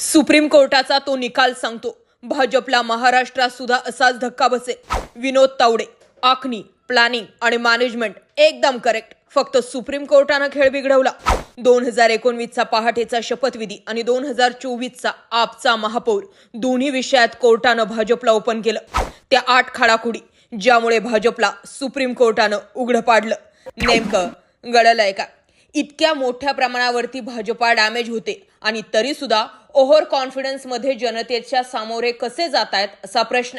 Supreme कोर्टाचा तो निकाल सांगतो. भाजपला महाराष्ट्रात सुद्धा असाच धक्का बसेल. विनोद तावडे आखणी प्लॅनिंग आणि मॅनेजमेंट एकदम करेक्ट फक्त सुप्रीम कोर्टानं खेळ बिघडवला. दोन हजार एकोणवीसचा पहाटेचा शपथविधी आणि दोन हजार चोवीसचा आपचा महापौर दोन्ही विषयात कोर्टानं भाजपला ओपन केलं. त्या आठ खाडाखुडी ज्यामुळे भाजपला सुप्रीम कोर्टानं उघडं पाडलं. नेमकं गळलंय का इतक्या मोठ्या प्रमाणावरती भाजपा डॅमेज होते. आणि तरी सुद्धा ओव्हर कॉन्फिडन्समध्ये जनतेच्या सामोरे कसे जात आहेत असा प्रश्न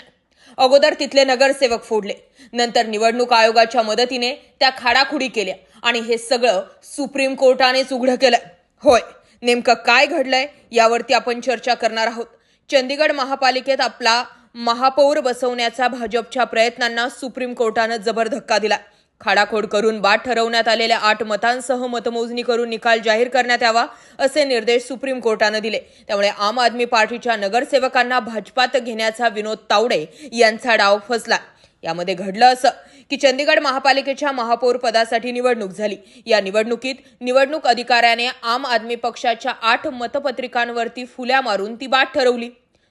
अगोदर तिथले नगरसेवक फोडले. नंतर निवडणूक आयोगाच्या मदतीने त्या खाडाखुडी केल्या. आणि हे सगळं सुप्रीम कोर्टानेच उघडं केलं होय नेमकं काय घडलंय यावरती आपण चर्चा करणार आहोत. चंदीगड महापालिकेत आपला महापौर बसवण्याच्या भाजपच्या प्रयत्नांना सुप्रीम कोर्टानं जबर धक्का दिला खाडाखोड करून बाद ठरवण्यात आलेल्या आठ मतांसह मतमोजणी करून निकाल जाहीर करण्यात यावा असे निर्देश सुप्रीम कोर्टानं दिले. त्यामुळे आम आदमी पार्टीच्या नगरसेवकांना भाजपात घेण्याचा विनोद तावडे यांचा डाव फसला. यामध्ये घडलं असं की चंदीगड महापालिकेच्या महापौर पदासाठी निवडणूक झाली. या निवडणुकीत निवडणूक अधिकाऱ्याने आम आदमी पक्षाच्या आठ मतपत्रिकांवरती फुल्या मारून ती बाद ठरवली.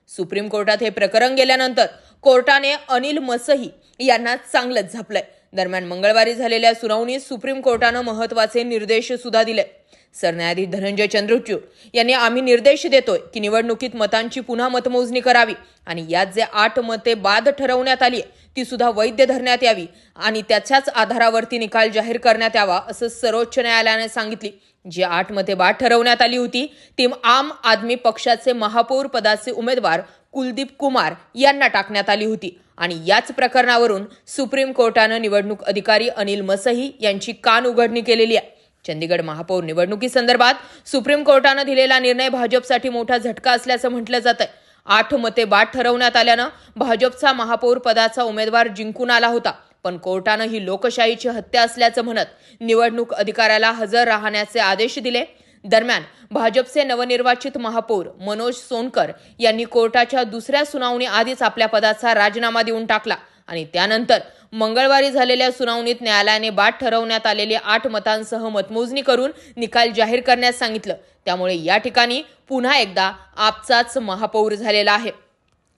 सुप्रीम कोर्टात हे प्रकरण गेल्यानंतर कोर्टाने अनिल मसही यांना चांगलंच झापलंय. दरम्यान मंगळवारी झालेल्या सुनावणीत सुप्रीम कोर्टानं महत्त्वाचे निर्देश सुद्धा दिले. सरन्यायाधीश धनंजय चंद्रचूड यांनी आम्ही निर्देश देतोय की निवडणुकीत मतांची पुन्हा मतमोजणी करावी आणि यात जे आठ मते बाद ठरवण्यात आली आहे, ती सुद्धा वैध धरण्यात यावी आणि त्याच्याच आधारावरती निकाल जाहीर करण्यात यावा असं सर्वोच्च न्यायालयाने सांगितली. जी आठ मते बाद ठरवण्यात आली होती ती आम आदमी पक्षाचे महापौर पदाचे उमेदवार कुलदीप कुमार यांना टाकण्यात आली होती. आणि याच प्रकरणावरून सुप्रीम कोर्टानं निवडणूक अधिकारी अनिल मसही यांची कान उघडणी केलेली आहे. चंदीगड महापौर निवडणुकीसंदर्भात सुप्रीम कोर्टानं दिलेला निर्णय भाजपसाठी मोठा झटका असल्याचं म्हटलं जात आहे आठ मते बाद ठरवण्यात आल्यानं भाजपचा महापौर पदाचा उमेदवार जिंकून आला होता. पण कोर्टानं ही लोकशाहीची हत्या असल्याचं म्हणत निवडणूक अधिकाऱ्याला हजर राहण्याचे आदेश दिले. दरम्यान भाजपचे नवनिर्वाचित महापौर मनोज सोनकर यांनी कोर्टाच्या दुसऱ्या सुनावणी आधीच आपल्या पदाचा राजीनामा देऊन टाकला आणि त्यानंतर मंगळवारी झालेल्या सुनावणीत न्यायालयाने बाद ठरवण्यात आलेली आठ मतांसह मतमोजणी करून निकाल जाहीर करण्यास सांगितलं. त्यामुळे या ठिकाणी पुन्हा एकदा आपचाच महापौर झालेला आहे.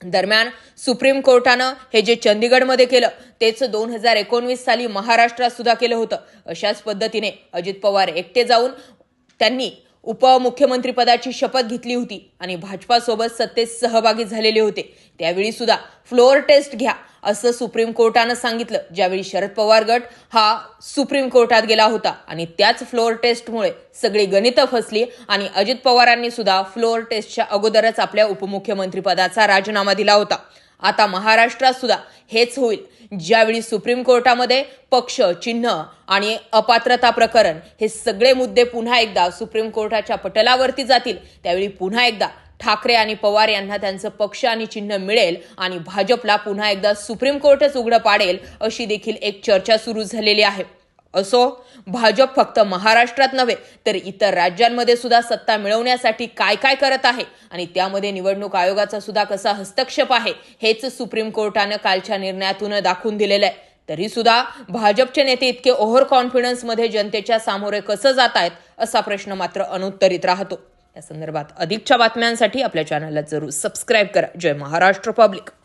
दरम्यान सुप्रीम कोर्टानं हे जे चंदीगडमध्ये केलं तेच दोन हजार एकोणवीस साली महाराष्ट्रात सुद्धा केलं होतं. अशाच पद्धतीने अजित पवार एकटे जाऊन त्यांनी उपमुख्यमंत्रीपदाची शपथ घेतली होती आणि भाजपासोबत सत्तेत सहभागी झालेले होते. त्यावेळी सुद्धा फ्लोअर टेस्ट घ्या असं सुप्रीम कोर्टानं सांगितलं. ज्यावेळी शरद पवार गट हा सुप्रीम कोर्टात गेला होता आणि त्याच फ्लोअर टेस्टमुळे सगळी गणितं फसली आणि अजित पवारांनी सुद्धा फ्लोअर टेस्टच्या अगोदरच आपल्या उपमुख्यमंत्रीपदाचा राजीनामा दिला होता. आता महाराष्ट्रात सुद्धा हेच होईल. ज्यावेळी सुप्रीम कोर्टामध्ये पक्ष चिन्ह आणि अपात्रता प्रकरण हे सगळे मुद्दे पुन्हा एकदा सुप्रीम कोर्टाच्या पटलावरती जातील त्यावेळी पुन्हा एकदा ठाकरे आणि पवार यांना त्यांचं पक्ष आणि चिन्ह मिळेल आणि भाजपला पुन्हा एकदा सुप्रीम कोर्टच उघडं पाडेल अशी देखील एक चर्चा सुरू झालेली आहे. असो भाजप फक्त महाराष्ट्रात नव्हे तर इतर राज्यांमध्ये सुद्धा सत्ता मिळवण्यासाठी काय काय करत आहे? आणि त्यामध्ये निवडणूक आयोगाचा सुद्धा कसा हस्तक्षेप आहे हेच सुप्रीम कोर्टानं कालच्या निर्णयातून दाखवून दिलेलं आहे. तरी सुद्धा भाजपचे नेते इतके ओव्हर कॉन्फिडन्समध्ये जनतेच्या सामोरे कसं जात आहेत असा प्रश्न मात्र अनुत्तरित राहतो. या संदर्भात अधिकच्या बातम्यांसाठी आपल्या चॅनलला जरूर सबस्क्राईब करा. जय महाराष्ट्र पब्लिक.